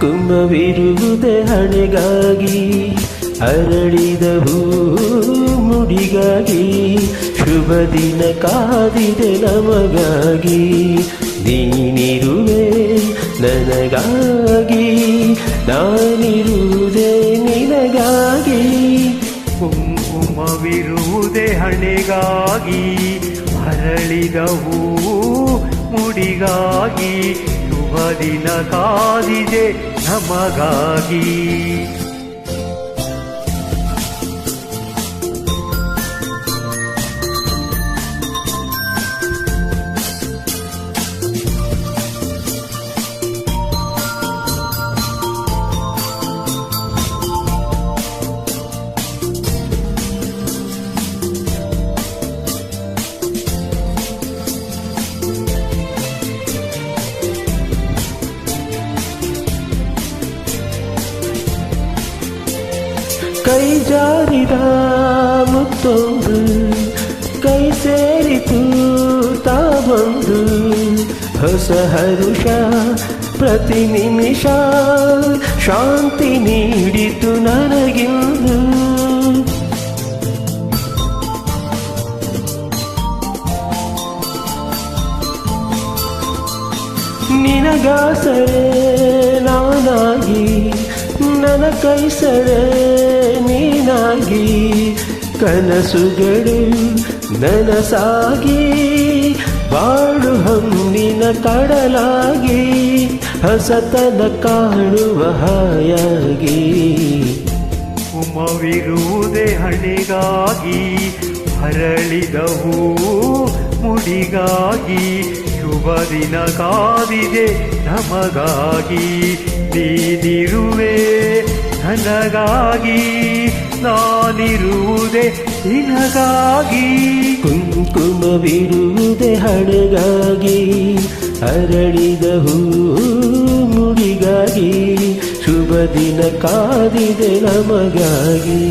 ಕುಂಕುಮವಿರುವುದೇ ಹಣೆಗಾಗಿ ಅರಳಿದ ಹೂ ಮುಡಿಗಾಗಿ ಶುಭ ದಿನ ಕಾದಿದೆ ನಮಗಾಗಿ. ನೀನಿರುವೆ ನನಗಾಗಿ, ನಾನಿರುವುದೇ ನಿನಗಾಗಿ. ಕುಂಕುಮವಿರುವುದೇ ಹಣೆಗಾಗಿ ಹರಳಿದ ಮುಡಿಗಾಗಿ ಯುವ ದಿನ ಕಾದಿದೆ ನಮಗಾಗಿ. ಜಾರಿದ ಮುತ್ತೊಂದು ಕೈ ಸೇರಿತು ತಾ ಬಂದು ಹೊಸ ಹರುಷ ಪ್ರತಿ ನಿಮಿಷ ಶಾಂತಿ ನೀಡಿತು ನನಗಿಂದು ನಿನಗಾಸರೆ ನಾನಾಗಿ ನನ್ನ ಕೈ ನೀನಾಗಿ ಕನಸುಗಳು ನನಸಾಗಿ, ಬಾಳು ಹಮ್ಮಿನ ಕಡಲಾಗಿ, ಹಸತನ ಕಾಣುವ ಹಾಯಾಗಿ. ಉಮವಿರುವುದೇ ಹಣಿಗಾಗಿ ಹರಳಿದ ಹೂ ಮುಡಿಗಾಗಿ, ಶುಭ ದಿನ ಕಾದಿದೆ ನಮಗಾಗಿ ನೀನಿರುವೆ ನನಗಾಗಿ ನಾನಿರುವುದೇ ನಿನಗಾಗಿ. ಕುಂಕುಮವಿರುವುದೇ ಹಣಗಾಗಿ. ಅರಳಿದ ಹೂ ಮುಡಿಗಾಗಿ. ಶುಭ ದಿನ ಕಾದಿದೆ ನಮಗಾಗಿ.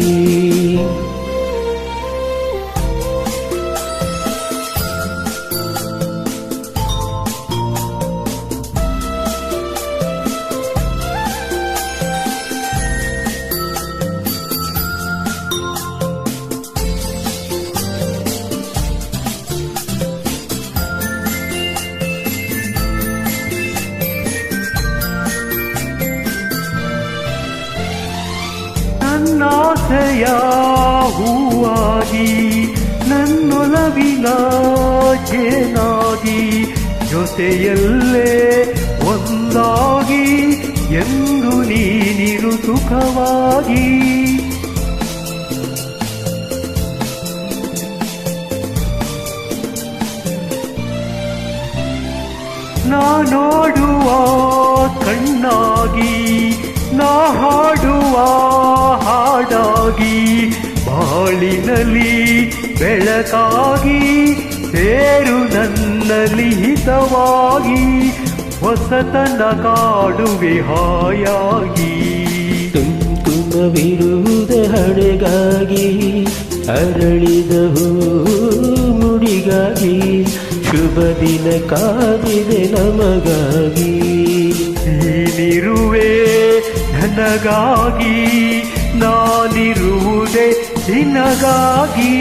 ನನ್ನಾಸೆಯ ಹೂವಾಗಿ ನನ್ನೊಲವಿನ ಜೇನಾಗಿ ಜೊತೆಯಲ್ಲೇ ಒಂದಾಗಿ ಎಂದು ನೀನಿರು ಸುಖವಾಗಿ. ನಾನೋಡುವ ಕಣ್ಣಾಗಿ ನಾ ಹಾಡುವ ಹಾಡಾಗಿ ಬಾಳಿನಲ್ಲಿ ಬೆಳಕಾಗಿ ಸೇರು ನನ್ನಲ್ಲಿ ಹಿತವಾಗಿ ಹೊಸತನ ಕಾಡುವೆ ಹಾಯಾಗಿ. ಕುಂಕುಮವಿರುವುದೇ ಹಣೆಗಾಗಿ ಅರಳಿದ ಹೂ ಮುಡಿಗಾಗಿ ಶುಭ ದಿನ ಕಾದಿದೆ ನಮಗಾಗಿ. ನೀನಿರುವೆ ನನಗಾಗಿ ನಾನಿರುವುದೆ ನಿನಗಾಗಿ.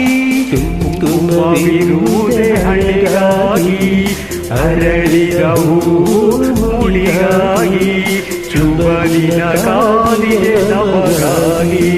ತುಂಬಿರುವುದೆ ಹಳ್ಳಿಗಾಗಿ ಅರಳಿದ ಹೂಳಿಗಾಗಿ ಶುಭಲಿನ ಕಾಲಿಗೆ ನಮಗಾಗಿ.